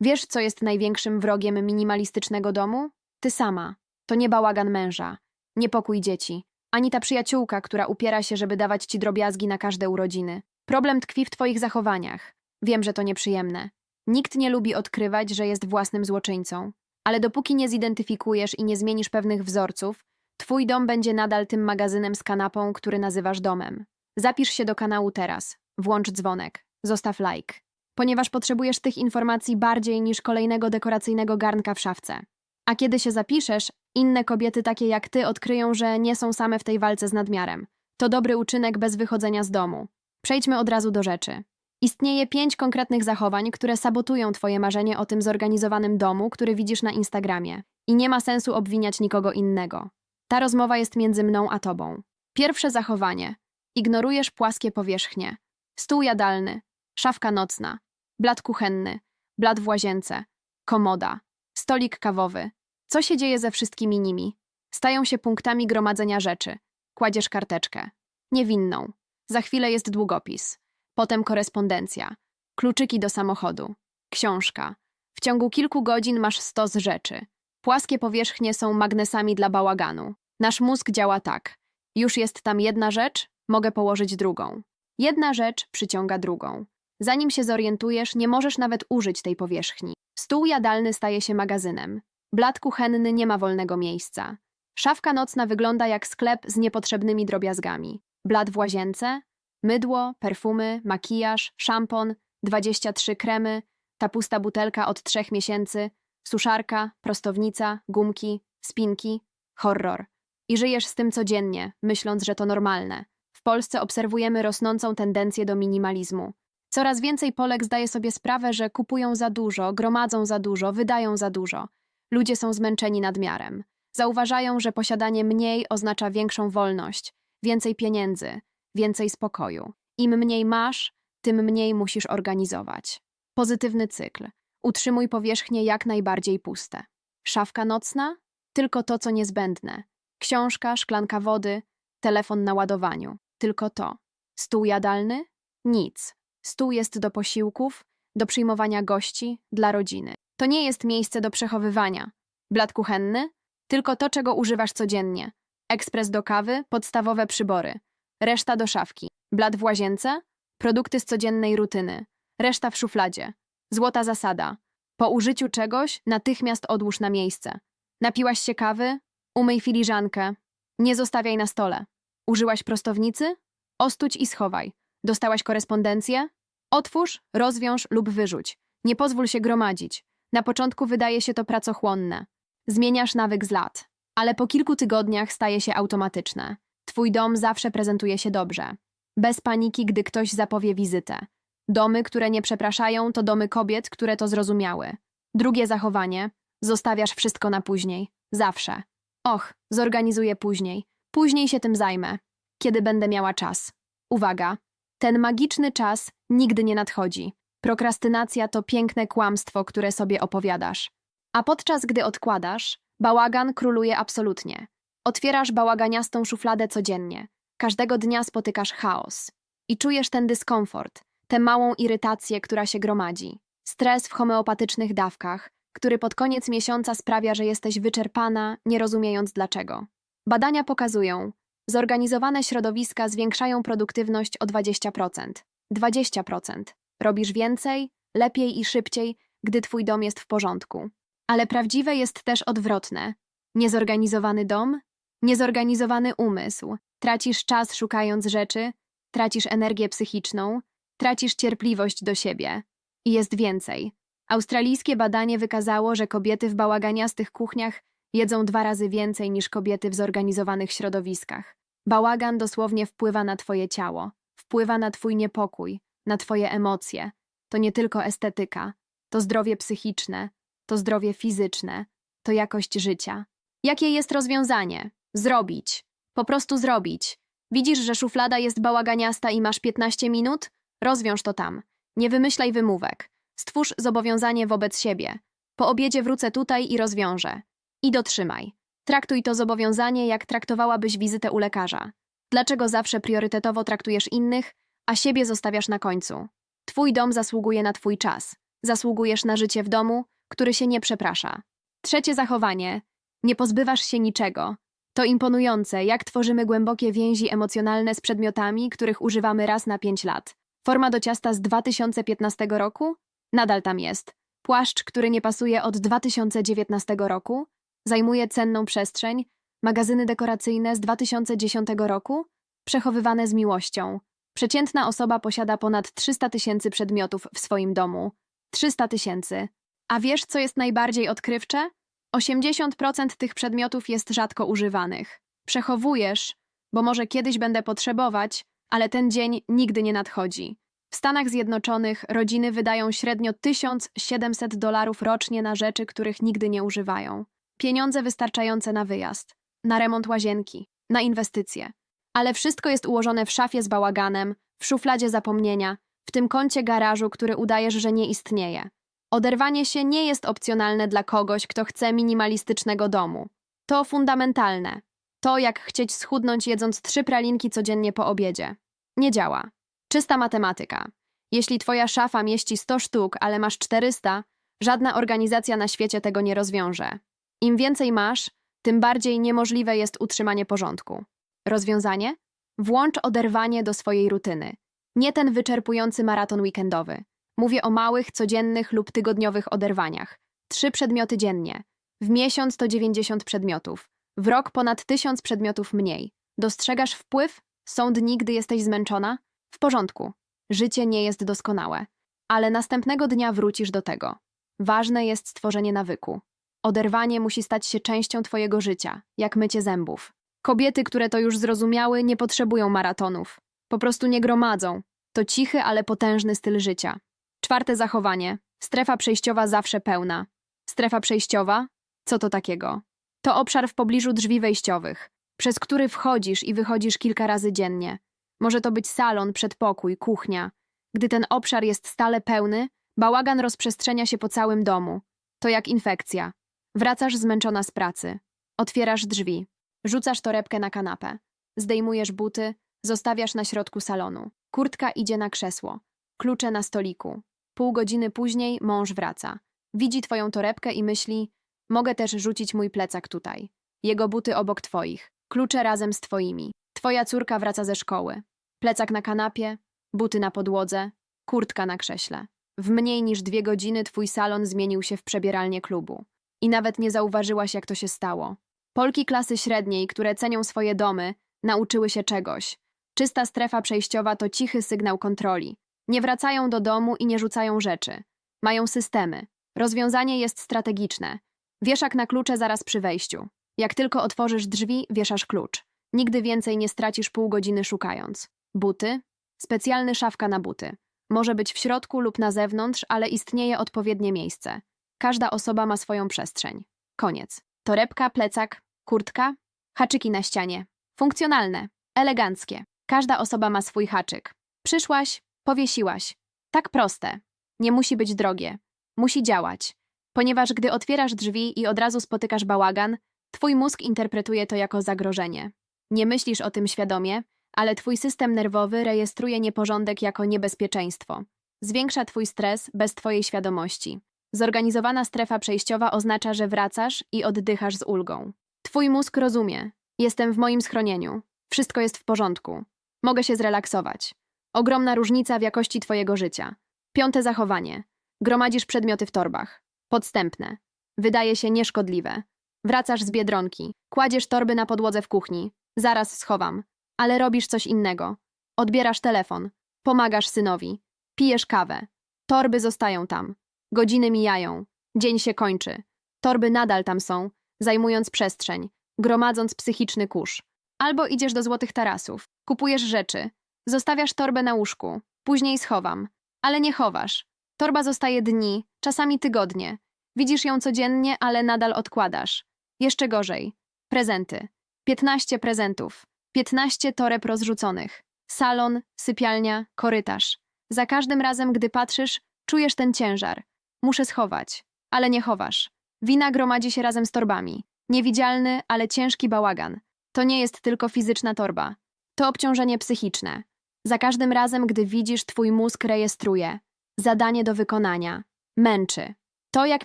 Wiesz, co jest największym wrogiem minimalistycznego domu? Ty sama. To nie bałagan męża, niepokój dzieci, ani ta przyjaciółka, która upiera się, żeby dawać ci drobiazgi na każde urodziny. Problem tkwi w twoich zachowaniach. Wiem, że to nieprzyjemne. Nikt nie lubi odkrywać, że jest własnym złoczyńcą. Ale dopóki nie zidentyfikujesz i nie zmienisz pewnych wzorców, twój dom będzie nadal tym magazynem z kanapą, który nazywasz domem. Zapisz się do kanału teraz. Włącz dzwonek. Zostaw like. Ponieważ potrzebujesz tych informacji bardziej niż kolejnego dekoracyjnego garnka w szafce. A kiedy się zapiszesz, inne kobiety takie jak ty odkryją, że nie są same w tej walce z nadmiarem. To dobry uczynek bez wychodzenia z domu. Przejdźmy od razu do rzeczy. Istnieje pięć konkretnych zachowań, które sabotują twoje marzenie o tym zorganizowanym domu, który widzisz na Instagramie. I nie ma sensu obwiniać nikogo innego. Ta rozmowa jest między mną a tobą. Pierwsze zachowanie. Ignorujesz płaskie powierzchnie. Stół jadalny, szafka nocna, blat kuchenny, blat w łazience, komoda, stolik kawowy. Co się dzieje ze wszystkimi nimi? Stają się punktami gromadzenia rzeczy. Kładziesz karteczkę. Niewinną. Za chwilę jest długopis. Potem korespondencja. Kluczyki do samochodu. Książka. W ciągu kilku godzin masz stos rzeczy. Płaskie powierzchnie są magnesami dla bałaganu. Nasz mózg działa tak. Już jest tam jedna rzecz, mogę położyć drugą. Jedna rzecz przyciąga drugą. Zanim się zorientujesz, nie możesz nawet użyć tej powierzchni. Stół jadalny staje się magazynem. Blat kuchenny nie ma wolnego miejsca. Szafka nocna wygląda jak sklep z niepotrzebnymi drobiazgami. Blat w łazience, mydło, perfumy, makijaż, szampon, 23 kremy, ta pusta butelka od trzech miesięcy, suszarka, prostownica, gumki, spinki, horror. I żyjesz z tym codziennie, myśląc, że to normalne. W Polsce obserwujemy rosnącą tendencję do minimalizmu. Coraz więcej Polek zdaje sobie sprawę, że kupują za dużo, gromadzą za dużo, wydają za dużo. Ludzie są zmęczeni nadmiarem. Zauważają, że posiadanie mniej oznacza większą wolność, więcej pieniędzy, więcej spokoju. Im mniej masz, tym mniej musisz organizować. Pozytywny cykl. Utrzymuj powierzchnie jak najbardziej puste. Szafka nocna? Tylko to, co niezbędne. Książka, szklanka wody, telefon na ładowaniu. Tylko to. Stół jadalny? Nic. Stół jest do posiłków, do przyjmowania gości, dla rodziny. To nie jest miejsce do przechowywania. Blat kuchenny? Tylko to, czego używasz codziennie. Ekspres do kawy, podstawowe przybory. Reszta do szafki. Blat w łazience? Produkty z codziennej rutyny. Reszta w szufladzie. Złota zasada. Po użyciu czegoś natychmiast odłóż na miejsce. Napiłaś się kawy? Umyj filiżankę. Nie zostawiaj na stole. Użyłaś prostownicy? Ostuć i schowaj. Dostałaś korespondencję? Otwórz, rozwiąż lub wyrzuć. Nie pozwól się gromadzić. Na początku wydaje się to pracochłonne. Zmieniasz nawyk z lat, ale po kilku tygodniach staje się automatyczne. Twój dom zawsze prezentuje się dobrze. Bez paniki, gdy ktoś zapowie wizytę. Domy, które nie przepraszają, to domy kobiet, które to zrozumiały. Drugie zachowanie. Zostawiasz wszystko na później. Zawsze. Och, zorganizuję później. Później się tym zajmę. Kiedy będę miała czas. Uwaga. Ten magiczny czas nigdy nie nadchodzi. Prokrastynacja to piękne kłamstwo, które sobie opowiadasz. A podczas gdy odkładasz, bałagan króluje absolutnie. Otwierasz bałaganiastą szufladę codziennie. Każdego dnia spotykasz chaos. I czujesz ten dyskomfort, tę małą irytację, która się gromadzi. Stres w homeopatycznych dawkach, który pod koniec miesiąca sprawia, że jesteś wyczerpana, nie rozumiejąc dlaczego. Badania pokazują, zorganizowane środowiska zwiększają produktywność o 20%. 20%. Robisz więcej, lepiej i szybciej, gdy twój dom jest w porządku. Ale prawdziwe jest też odwrotne. Niezorganizowany dom, niezorganizowany umysł. Tracisz czas szukając rzeczy, tracisz energię psychiczną, tracisz cierpliwość do siebie. I jest więcej. Australijskie badanie wykazało, że kobiety w bałaganiastych kuchniach jedzą dwa razy więcej niż kobiety w zorganizowanych środowiskach. Bałagan dosłownie wpływa na twoje ciało, wpływa na twój niepokój, na twoje emocje. To nie tylko estetyka, to zdrowie psychiczne, to zdrowie fizyczne, to jakość życia. Jakie jest rozwiązanie? Zrobić. Po prostu zrobić. Widzisz, że szuflada jest bałaganiasta i masz 15 minut? Rozwiąż to tam. Nie wymyślaj wymówek. Stwórz zobowiązanie wobec siebie. Po obiedzie wrócę tutaj i rozwiążę. I dotrzymaj. Traktuj to zobowiązanie, jak traktowałabyś wizytę u lekarza. Dlaczego zawsze priorytetowo traktujesz innych, a siebie zostawiasz na końcu? Twój dom zasługuje na twój czas. Zasługujesz na życie w domu, który się nie przeprasza. Trzecie zachowanie. Nie pozbywasz się niczego. To imponujące, jak tworzymy głębokie więzi emocjonalne z przedmiotami, których używamy raz na pięć lat. Forma do ciasta z 2015 roku? Nadal tam jest. Płaszcz, który nie pasuje od 2019 roku? Zajmuje cenną przestrzeń. Magazyny dekoracyjne z 2010 roku? Przechowywane z miłością. Przeciętna osoba posiada ponad 300 tysięcy przedmiotów w swoim domu. 300 tysięcy. A wiesz, co jest najbardziej odkrywcze? 80% tych przedmiotów jest rzadko używanych. Przechowujesz, bo może kiedyś będę potrzebować, ale ten dzień nigdy nie nadchodzi. W Stanach Zjednoczonych rodziny wydają średnio 1700 dolarów rocznie na rzeczy, których nigdy nie używają. Pieniądze wystarczające na wyjazd, na remont łazienki, na inwestycje. Ale wszystko jest ułożone w szafie z bałaganem, w szufladzie zapomnienia, w tym kącie garażu, który udajesz, że nie istnieje. Oderwanie się nie jest opcjonalne dla kogoś, kto chce minimalistycznego domu. To fundamentalne. To jak chcieć schudnąć jedząc trzy pralinki codziennie po obiedzie. Nie działa. Czysta matematyka. Jeśli twoja szafa mieści 100 sztuk, ale masz 400, żadna organizacja na świecie tego nie rozwiąże. Im więcej masz, tym bardziej niemożliwe jest utrzymanie porządku. Rozwiązanie? Włącz oderwanie do swojej rutyny. Nie ten wyczerpujący maraton weekendowy. Mówię o małych, codziennych lub tygodniowych oderwaniach. Trzy przedmioty dziennie. W miesiąc to 90 przedmiotów. W rok ponad 1000 przedmiotów mniej. Dostrzegasz wpływ? Są dni, gdy jesteś zmęczona? W porządku. Życie nie jest doskonałe. Ale następnego dnia wrócisz do tego. Ważne jest stworzenie nawyku. Oderwanie musi stać się częścią twojego życia, jak mycie zębów. Kobiety, które to już zrozumiały, nie potrzebują maratonów. Po prostu nie gromadzą. To cichy, ale potężny styl życia. Czwarte zachowanie. Strefa przejściowa zawsze pełna. Strefa przejściowa? Co to takiego? To obszar w pobliżu drzwi wejściowych, przez który wchodzisz i wychodzisz kilka razy dziennie. Może to być salon, przedpokój, kuchnia. Gdy ten obszar jest stale pełny, bałagan rozprzestrzenia się po całym domu. To jak infekcja. Wracasz zmęczona z pracy. Otwierasz drzwi. Rzucasz torebkę na kanapę. Zdejmujesz buty, zostawiasz na środku salonu. Kurtka idzie na krzesło. Klucze na stoliku. Pół godziny później mąż wraca. Widzi twoją torebkę i myśli: Mogę też rzucić mój plecak tutaj. Jego buty obok twoich. Klucze razem z twoimi. Twoja córka wraca ze szkoły. Plecak na kanapie, buty na podłodze, kurtka na krześle. W mniej niż dwie godziny twój salon zmienił się w przebieralnię klubu. I nawet nie zauważyłaś, jak to się stało. Polki klasy średniej, które cenią swoje domy, nauczyły się czegoś. Czysta strefa przejściowa to cichy sygnał kontroli. Nie wracają do domu i nie rzucają rzeczy. Mają systemy. Rozwiązanie jest strategiczne. Wieszak na klucze zaraz przy wejściu. Jak tylko otworzysz drzwi, wieszasz klucz. Nigdy więcej nie stracisz pół godziny szukając. Buty? Specjalny szafka na buty. Może być w środku lub na zewnątrz, ale istnieje odpowiednie miejsce. Każda osoba ma swoją przestrzeń. Koniec. Torebka, plecak, kurtka, haczyki na ścianie. Funkcjonalne, eleganckie. Każda osoba ma swój haczyk. Przyszłaś, powiesiłaś. Tak proste. Nie musi być drogie. Musi działać. Ponieważ gdy otwierasz drzwi i od razu spotykasz bałagan, twój mózg interpretuje to jako zagrożenie. Nie myślisz o tym świadomie, ale twój system nerwowy rejestruje nieporządek jako niebezpieczeństwo. Zwiększa twój stres bez twojej świadomości. Zorganizowana strefa przejściowa oznacza, że wracasz i oddychasz z ulgą. Twój mózg rozumie. Jestem w moim schronieniu. Wszystko jest w porządku. Mogę się zrelaksować. Ogromna różnica w jakości twojego życia. Piąte zachowanie. Gromadzisz przedmioty w torbach. Podstępne. Wydaje się nieszkodliwe. Wracasz z biedronki. Kładziesz torby na podłodze w kuchni. Zaraz schowam. Ale robisz coś innego. Odbierasz telefon. Pomagasz synowi. Pijesz kawę. Torby zostają tam. Godziny mijają. Dzień się kończy. Torby nadal tam są, zajmując przestrzeń, gromadząc psychiczny kurz. Albo idziesz do złotych tarasów, kupujesz rzeczy, zostawiasz torbę na łóżku, później schowam. Ale nie chowasz. Torba zostaje dni, czasami tygodnie. Widzisz ją codziennie, ale nadal odkładasz. Jeszcze gorzej. Prezenty. 15 prezentów. 15 toreb rozrzuconych. Salon, sypialnia, korytarz. Za każdym razem, gdy patrzysz, czujesz ten ciężar. Muszę schować. Ale nie chowasz. Wina gromadzi się razem z torbami. Niewidzialny, ale ciężki bałagan. To nie jest tylko fizyczna torba. To obciążenie psychiczne. Za każdym razem, gdy widzisz, twój mózg rejestruje. Zadanie do wykonania. Męczy. To jak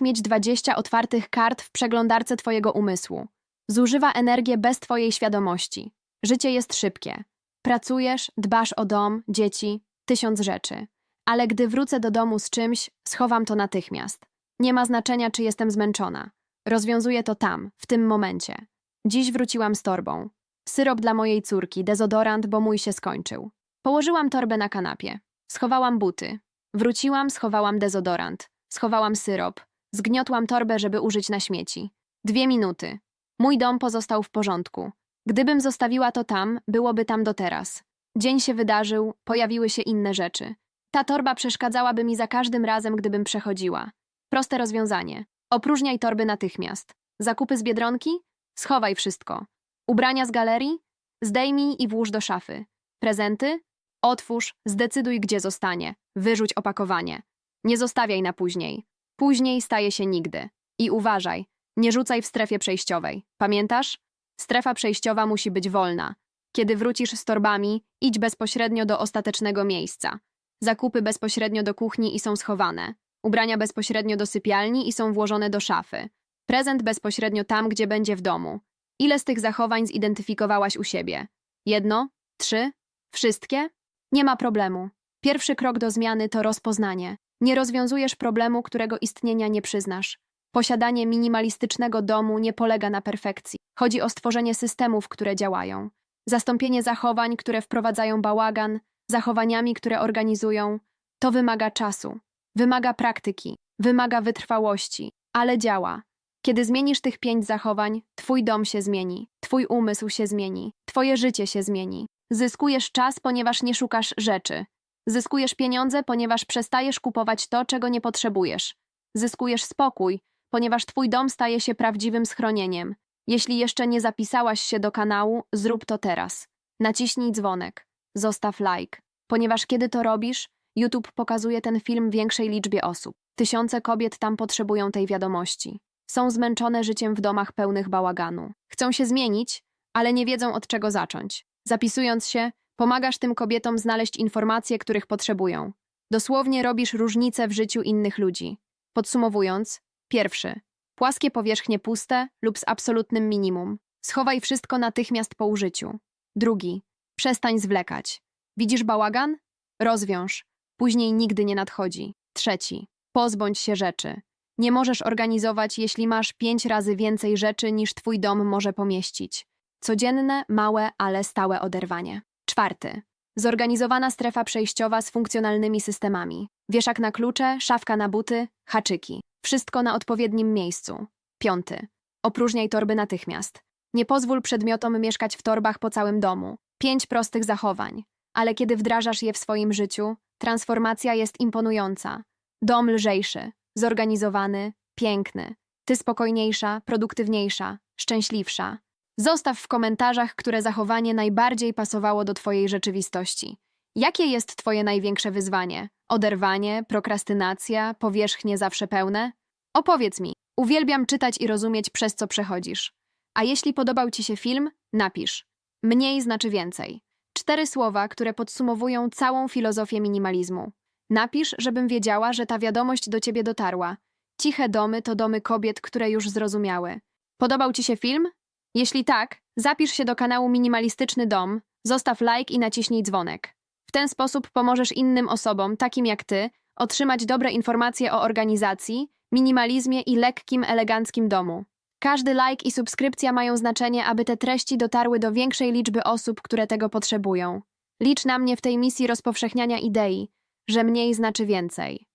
mieć 20 otwartych kart w przeglądarce twojego umysłu. Zużywa energię bez twojej świadomości. Życie jest szybkie. Pracujesz, dbasz o dom, dzieci, tysiąc rzeczy. Ale gdy wrócę do domu z czymś, schowam to natychmiast. Nie ma znaczenia, czy jestem zmęczona. Rozwiązuję to tam, w tym momencie. Dziś wróciłam z torbą. Syrop dla mojej córki, dezodorant, bo mój się skończył. Położyłam torbę na kanapie. Schowałam buty. Wróciłam, schowałam dezodorant. Schowałam syrop. Zgniotłam torbę, żeby użyć na śmieci. Dwie minuty. Mój dom pozostał w porządku. Gdybym zostawiła to tam, byłoby tam do teraz. Dzień się wydarzył, pojawiły się inne rzeczy. Ta torba przeszkadzałaby mi za każdym razem, gdybym przechodziła. Proste rozwiązanie. Opróżniaj torby natychmiast. Zakupy z biedronki? Schowaj wszystko. Ubrania z galerii? Zdejmij i włóż do szafy. Prezenty? Otwórz, zdecyduj, gdzie zostanie. Wyrzuć opakowanie. Nie zostawiaj na później. Później staje się nigdy. I uważaj, nie rzucaj w strefie przejściowej. Pamiętasz? Strefa przejściowa musi być wolna. Kiedy wrócisz z torbami, idź bezpośrednio do ostatecznego miejsca. Zakupy bezpośrednio do kuchni i są schowane. Ubrania bezpośrednio do sypialni i są włożone do szafy. Prezent bezpośrednio tam, gdzie będzie w domu. Ile z tych zachowań zidentyfikowałaś u siebie? Jedno? Trzy? Wszystkie? Nie ma problemu. Pierwszy krok do zmiany to rozpoznanie. Nie rozwiązujesz problemu, którego istnienia nie przyznasz. Posiadanie minimalistycznego domu nie polega na perfekcji. Chodzi o stworzenie systemów, które działają. Zastąpienie zachowań, które wprowadzają bałagan, zachowaniami, które organizują. To wymaga czasu, wymaga praktyki, wymaga wytrwałości, ale działa. Kiedy zmienisz tych pięć zachowań, twój dom się zmieni, twój umysł się zmieni, twoje życie się zmieni. Zyskujesz czas, ponieważ nie szukasz rzeczy. Zyskujesz pieniądze, ponieważ przestajesz kupować to, czego nie potrzebujesz. Zyskujesz spokój, ponieważ twój dom staje się prawdziwym schronieniem. Jeśli jeszcze nie zapisałaś się do kanału, zrób to teraz. Naciśnij dzwonek, zostaw like, ponieważ kiedy to robisz, YouTube pokazuje ten film większej liczbie osób. Tysiące kobiet tam potrzebują tej wiadomości. Są zmęczone życiem w domach pełnych bałaganu. Chcą się zmienić, ale nie wiedzą od czego zacząć. Zapisując się, pomagasz tym kobietom znaleźć informacje, których potrzebują. Dosłownie robisz różnicę w życiu innych ludzi. Podsumowując, pierwszy. Płaskie powierzchnie puste lub z absolutnym minimum. Schowaj wszystko natychmiast po użyciu. Drugi. Przestań zwlekać. Widzisz bałagan? Rozwiąż. Później nigdy nie nadchodzi. Trzeci. Pozbądź się rzeczy. Nie możesz organizować, jeśli masz pięć razy więcej rzeczy niż twój dom może pomieścić. Codzienne, małe, ale stałe oderwanie. Czwarty. Zorganizowana strefa przejściowa z funkcjonalnymi systemami. Wieszak na klucze, szafka na buty, haczyki. Wszystko na odpowiednim miejscu. Piąty. Opróżniaj torby natychmiast. Nie pozwól przedmiotom mieszkać w torbach po całym domu. Pięć prostych zachowań. Ale kiedy wdrażasz je w swoim życiu, transformacja jest imponująca. Dom lżejszy, zorganizowany, piękny. Ty spokojniejsza, produktywniejsza, szczęśliwsza. Zostaw w komentarzach, które zachowanie najbardziej pasowało do Twojej rzeczywistości. Jakie jest Twoje największe wyzwanie? Oderwanie, prokrastynacja, powierzchnie zawsze pełne? Opowiedz mi. Uwielbiam czytać i rozumieć, przez co przechodzisz. A jeśli podobał Ci się film, napisz. Mniej znaczy więcej. Cztery słowa, które podsumowują całą filozofię minimalizmu. Napisz, żebym wiedziała, że ta wiadomość do Ciebie dotarła. Ciche domy to domy kobiet, które już zrozumiały. Podobał Ci się film? Jeśli tak, zapisz się do kanału Minimalistyczny Dom, zostaw like i naciśnij dzwonek. W ten sposób pomożesz innym osobom, takim jak ty, otrzymać dobre informacje o organizacji, minimalizmie i lekkim, eleganckim domu. Każdy like i subskrypcja mają znaczenie, aby te treści dotarły do większej liczby osób, które tego potrzebują. Licz na mnie w tej misji rozpowszechniania idei, że mniej znaczy więcej.